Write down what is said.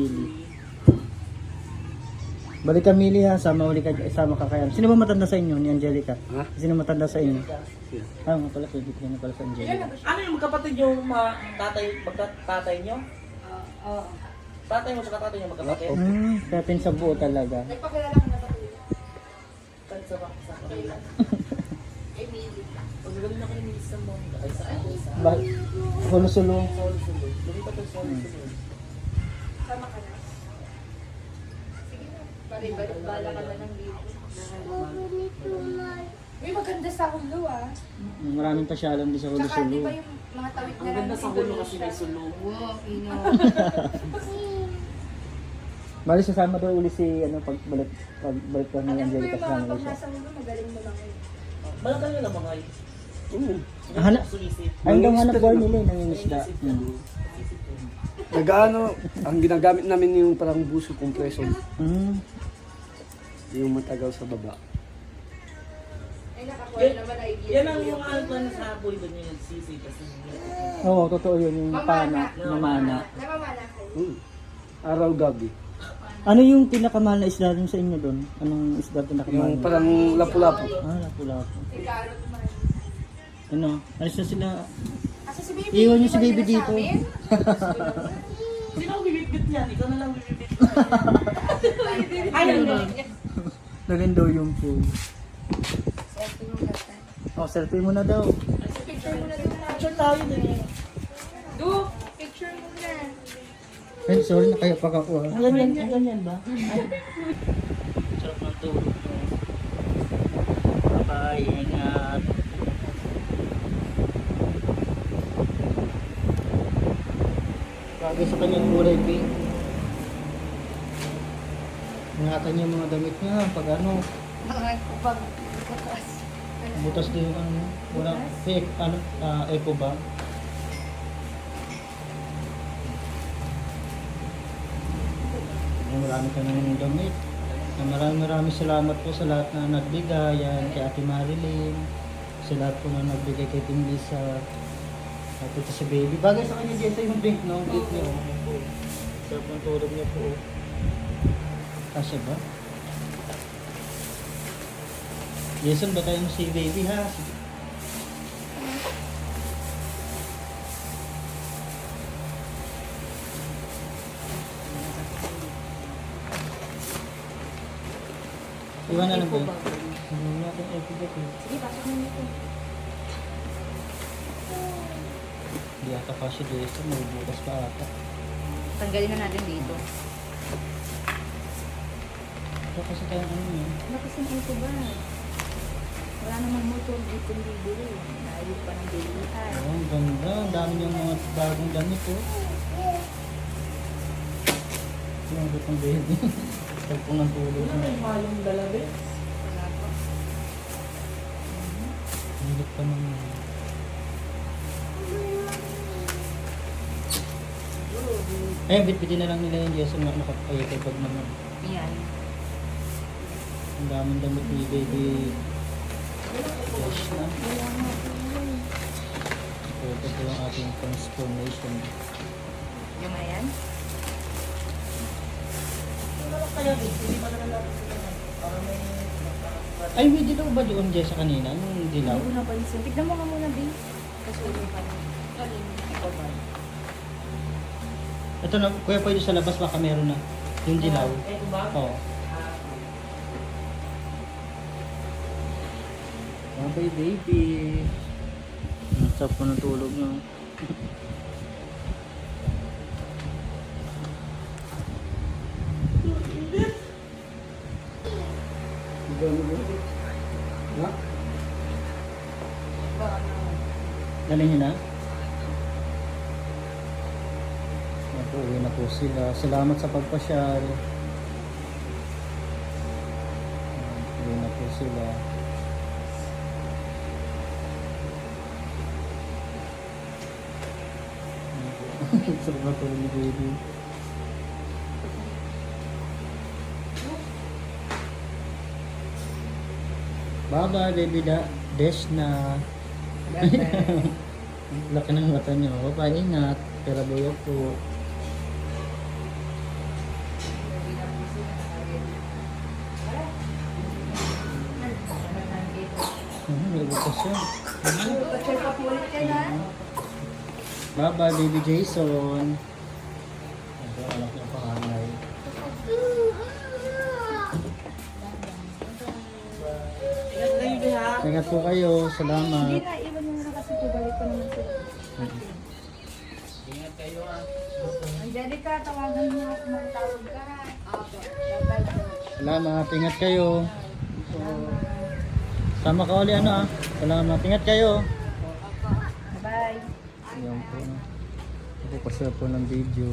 Lily. Balik ka Mili ha, sama uli ka, sama ka kaya. Sino ba matanda sa inyo ni Angelica? Ha? Sino matanda sa inyo? Ah, nga pala, pwede ko na pala sa Angelica. Ano yung magkapatid yung mga tatay, magkatatay nyo? Oo. Tatay mo sa tatay nyo magkapatid? Hmm, kaya pinsa buo talaga. Nagpakilala ko na ba kuya? Kahit sa sa kanila. Emily. Pag galing ako ni sa Monica, ay sa ako sa Ba, hulusulo. Sol Sulod. Lumipat ang Sol Sulod. Sama ka na. Sige na. Balik-balik bala ka na ng libo. Uy, maganda sa hulo ah. Maraming pasyalan din sa Tsaka di ba yung mga tawid na Ang ganda lang sa hulo kasi may sulong. Wow, Pino. Bali sasama daw uli si ano pagbalik pagbalik ka ni Alam ko Angelica yung sa mga pag siya. nasa hulo, magaling mo lang yun. Balak nyo lang mga Oo. Hala- Sumisip. Ay, daw hanap buhay nila eh, nangingisda. Hmm. Nag-ano, ang ginagamit namin yung parang buso compressor. Hmm. Yung matagal sa baba. Ay, nakakuha Yan, naman idea. yan ang yung ano plan sa boy doon yung nagsisi kasi Oo, totoo yun, yung pana, mamana. Namamana kayo. Hmm. Araw-gabi. Ano yung pinakamahal na isda dun sa inyo doon? Anong isda pinakamahal? Yung parang lapu-lapu. Ah, lapu-lapu. Ano? Alis na sila. Kasi si Baby, Iwan niyo si ba Baby dito. sa amin? Sino ang bibitbit yan? Ikaw na lang bibitbit. Ayaw na. Naging daw yung pool. Selfie mo gata. Oh, selfie mo na daw. Picture mo na na. Picture tayo din. Do, picture mo na. Ay, sorry na kaya pa ako. ah. Ang ganyan, ang ganyan ba? Sarap ng tulog. Bye-bye, ingat. Bagay sa kanyang kulay pink. Ingatan niya mga damit niya pag ano, pag bukas. butas din yung ano, wala, fake, ano, ah, eco ba? Marami ka nang damit. Ah, Maraming maraming salamat po sa lahat na nagbigay, yan, kay Ate Marilyn, sa lahat po na nagbigay kay Tim Lisa, ito si Baby. Bagay sa kanya dito yung pink, no? Pink niya, oh. Sarap ng tulog niya po. Kasya ba? Jason, ba tayo si Baby ha? Iwan na lang ba? Ano natin. Sige, pasok mo nito. Hindi ata pa si Jason, may bukas pa ata. Tanggalin na natin dito. Ito kasi tayo ano yun. Ano kasi ito ba? Wala namang motor dito bibili. Layo pa ng bilihan. Oh, ang ganda. Ang dami niyang mga bagong damit oh. Yung abot ng baby. Tagpong ng tulog Ano niya. may malong dalabi? Wala pa. Hilit pa naman. Eh, bitbitin na lang nila yung Jason na nakapayakay pag naman. Yan. Ang daming damit ni baby. Fresh na. So, ito po yung ating transformation. Yung na yan? Lang kaya din? Hindi pa naman natin sila. Para may... Ay, may dilaw ba doon Jessa kanina? Yung dilaw? Hindi ko napansin. Tignan mo nga muna, Bing. Kasi yung pa Ito na, kuya pwede sa labas baka meron na. Yung dilaw. Kung ba? Oo. Bye baby. Ang sarap po ng tulog niyo. Ha? Dali niyo na? Yan po, uwi na po sila. Salamat sa pagpasyal. Uwi na po sila. Po. Sarap na tulog ni baby. Bye-bye, baby da. Des na. Laki ng mata niyo. Bye, ingat. Pera buyo po. Bukas yan ha. Bye-bye, baby Jason. Ito, anak niya panganay. Ingat po kayo. Hindi Salamat. na, iwan mo na kasi balik ko naman sila. Ingat kayo ha. Angelica, tawagan mo ako magtawag ka. Salamat. Ingat kayo. Sama ka uli ano ah. Salamat. Ingat kayo. Bye. Ayan po. Ako pa po ng video.